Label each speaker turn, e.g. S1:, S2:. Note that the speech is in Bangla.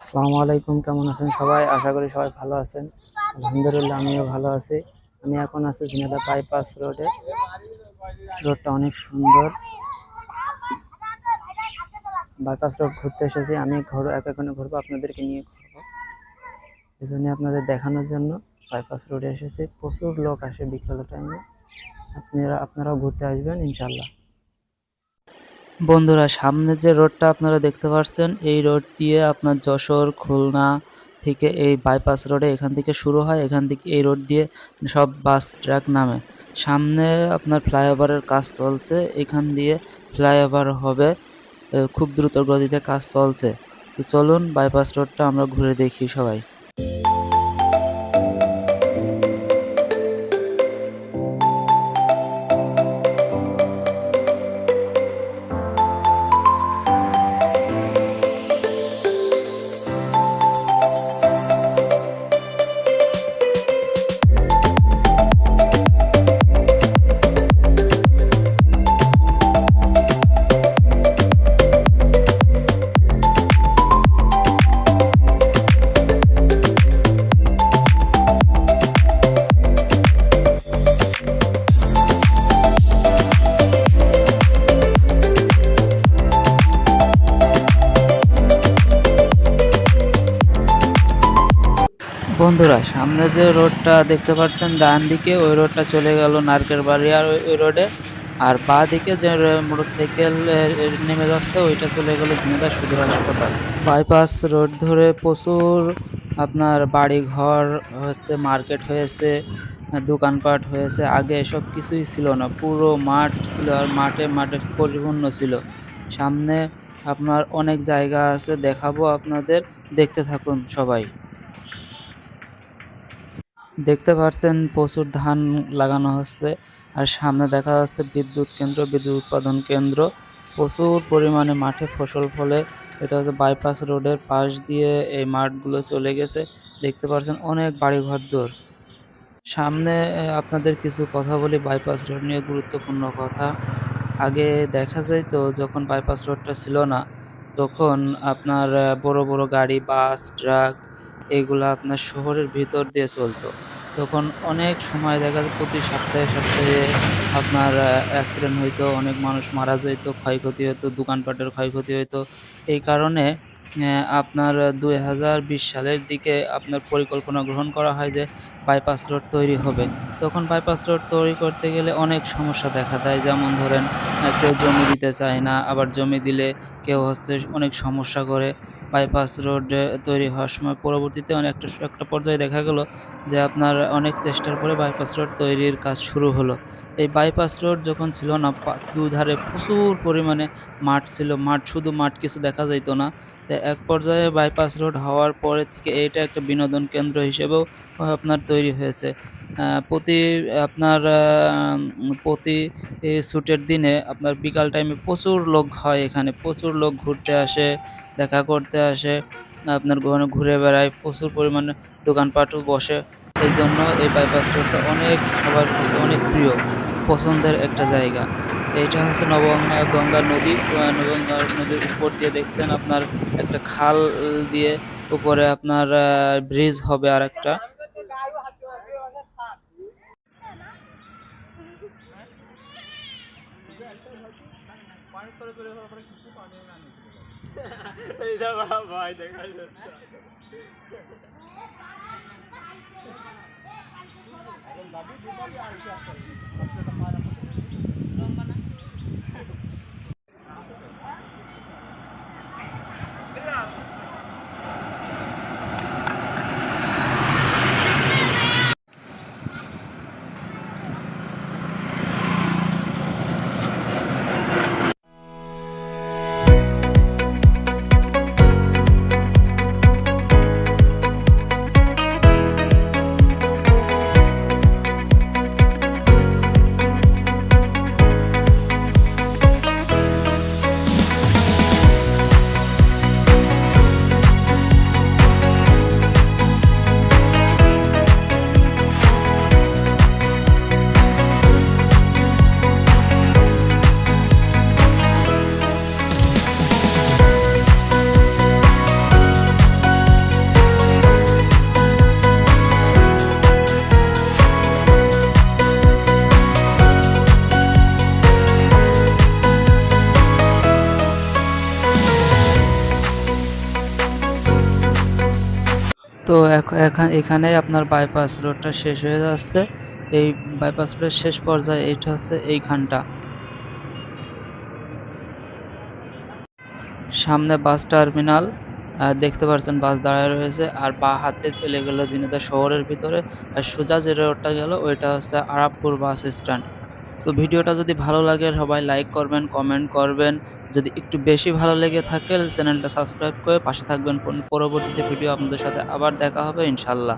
S1: আসসালামু আলাইকুম, কেমন আছেন সবাই? আশা করি সবাই ভালো আছেন। আলহামদুলিল্লাহ, আমিও ভালো আছি। আমি এখন আছি ঝিনাদা বাইপাস রোডে। রোডটা অনেক সুন্দর। বাইপাস রোড ঘুরতে এসেছি। আমি ঘর একা কোনো ঘুরবো, আপনাদেরকে নিয়ে ঘুরবো। এই জন্য আপনাদের দেখানোর জন্য বাইপাস রোডে এসেছি। প্রচুর লোক আসে বিকেল টাইমে আপনারা, আপনারাও ঘুরতে আসবেন ইনশাল্লাহ বন্ধুরা, সামনে যে রোডটা আপনারা দেখতে পাচ্ছেন এই রোড দিয়ে আপনার যশোর, খুলনা থেকে এই বাইপাস রোডে এখান থেকে শুরু হয়। এখান থেকে এই রোড দিয়ে সব বাস, ট্রাক নামে। সামনে আপনার ফ্লাইওভারের কাজ চলছে। এখান দিয়ে ফ্লাইওভার হবে খুব দ্রুত গতিতে কাজ চলছে। তো চলুন বাইপাস রোডটা আমরা ঘুরে দেখি সবাই। বন্ধুরা, সামনে যে রোডটা দেখতে পাচ্ছেন, ডান দিকে ওই রোডটা চলে গেল নারকেল বাড়ি আর ওই- রোডে। আর বা দিকে যে মোটরসাইকেল নেমে যাচ্ছে, ওইটা চলে গেল ঝিনাদা সদর হাসপাতাল। বাইপাস রোড ধরে প্রচুর আপনার বাড়ি ঘর হয়েছে, মার্কেট হয়েছে, দোকানপাট হয়েছে। আগে এসব কিছুই ছিল না, পুরো মাঠ ছিল আর মাঠে মাঠে পরিপূর্ণ ছিল। সামনে আপনার অনেক জায়গা আছে, দেখাবো আপনাদের, দেখতে থাকুন সবাই। দেখতে পাচ্ছেন প্রচুর ধান লাগানো হচ্ছে আর সামনে দেখা যাচ্ছে বিদ্যুৎ কেন্দ্র, বিদ্যুৎ উৎপাদন কেন্দ্র। প্রচুর পরিমাণে মাঠে ফসল ফলে এটা হচ্ছে বাইপাস রোডের পাশ দিয়ে এই মাঠগুলো চলে গেছে। দেখতে পাচ্ছেন অনেক বাড়ি দূর। সামনে আপনাদের কিছু কথা বলি বাইপাস রোড নিয়ে গুরুত্বপূর্ণ কথা। আগে দেখা যায় তো যখন বাইপাস রোডটা ছিল না, তখন আপনার বড় বড় গাড়ি, বাস, ট্রাক, এগুলা আপনার শহরের ভিতর দিয়ে চলতো। তখন অনেক সময় দেখা যায় প্রতি সপ্তাহে সপ্তাহে আপনার অ্যাক্সিডেন্ট হইতো, অনেক মানুষ মারা যেত ক্ষয়ক্ষতি হতো দোকানপাটের ক্ষয়ক্ষতি হতো এই কারণে আপনার দুই হাজার বিশ সালের দিকে আপনার পরিকল্পনা গ্রহণ করা হয় যে বাইপাস রোড তৈরি হবে। তখন বাইপাস রোড তৈরি করতে গেলে অনেক সমস্যা দেখা দেয়। যেমন ধরেন কেউ জমি দিতে চায় না, আবার জমি দিলে কেউ হচ্ছে অনেক সমস্যা করে। বাইপাস রোড তৈরি হওয়ার সময় পরবর্তীতে অনেক একটা পর্যায়ে দেখা গেল যে আপনার অনেক চেষ্টার পরে বাইপাস রোড তৈরির কাজ শুরু হলো। এই বাইপাস রোড যখন ছিল না দুধারে প্রচুর পরিমাণে মাঠ ছিল, মাঠ শুধু মাঠ কিছু দেখা যেত না। এক পর্যায়ে বাইপাস রোড হওয়ার পরে থেকে এইটা একটা বিনোদন কেন্দ্র হিসেবেও আপনার তৈরি হয়েছে। প্রতি আপনার প্রতি ছুটের দিনে আপনার বিকাল টাইমে প্রচুর লোক হয় এখানে, প্রচুর লোক ঘুরতে আসে। দেখা করতে আসে, আপনার ঘন ঘুরে বেড়ায়, প্রচুর পরিমাণে দোকানপাটও বসে। এই জন্য এই বাইপাস রোডটা অনেক সবার কাছে অনেক প্রিয়, পছন্দের একটা জায়গা। এইটা হচ্ছে নবগঙ্গা, গঙ্গা নদী। নবগঙ্গা নদীর উপর দিয়ে দেখছেন আপনার একটা খাল দিয়ে উপরে আপনার ব্রিজ হবে আর একটা পানি Đi ra ba vòi đừng có được. Yeah. তো এখ- এখা- এখানেই আপনার বাইপাস রোডটা শেষ হয়ে যাচ্ছে। এই বাইপাস রোডের শেষ পর্যায়ে এইটা হচ্ছে এইখানটা। সামনে বাস টার্মিনাল দেখতে পাচ্ছেন বাস দাঁড়ায় রয়েছে। আর বা হাতে চলে গেল দিনাজপুর শহরের ভিতরে, আর সোজা যে রোডটা গেল, ওইটা হচ্ছে আরাবপুর বাস স্ট্যান্ড তো ভিডিওটা যদি ভালো লাগে, সবাই লাইক করবেন কমেন্ট করবেন। যদি একটু বেশি ভালো লেগে থাকে, চ্যানেলটা সাবস্ক্রাইব করে পাশে থাকবেন। পরবর্তীতে ভিডিও আপনাদের সাথে আবার দেখা হবে, ইনশাল্লাহ।